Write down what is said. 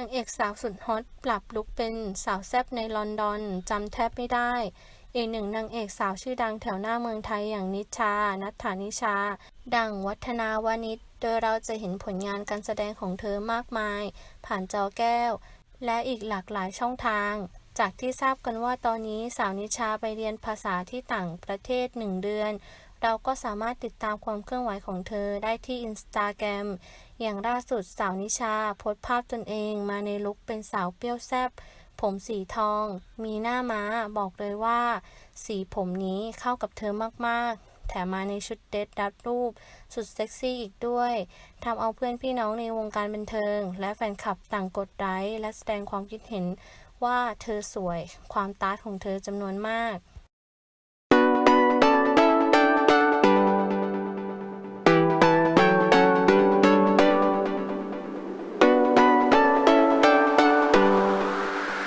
นางเอกสาวสุดฮอตปรับลุคเป็นสาวแซบในลอนดอนจำแทบไม่ได้ อีกหนึ่งนางเอกสาวชื่อดังแถวหน้าเมืองไทยอย่างนิชา นัทธานิชา ดังวัฒนาวานิชโดยเราจะเห็นผลงานการแสดงของเธอมากมาย ผ่านจอแก้ว และอีกหลากหลายช่องทาง จากที่ทราบกันว่าตอนนี้สาวนิชาไปเรียนภาษาที่ต่างประเทศหนึ่งเดือน เราก็สามารถติดตามความเคลื่อนไหวของเธอได้ที่อินสตาแกรมอย่างล่าสุดสาวนิชาโพสภาพตนเองมาในลุคเป็นสาวเปรี้ยวแซ่บผมสีทอง มีหน้าม้าบอกเลยว่า สีผมนี้เข้ากับเธอมาก ๆ แถมมาในชุดเดรสรัดรูป สุดเซ็กซี่อีกด้วยทำเอาเพื่อนพี่น้องในวงการบันเทิง และแฟนคลับต่างกดไลค์และแสดงความคิดเห็นว่าเธอสวย ความตาร์ทของเธอจำนวนมาก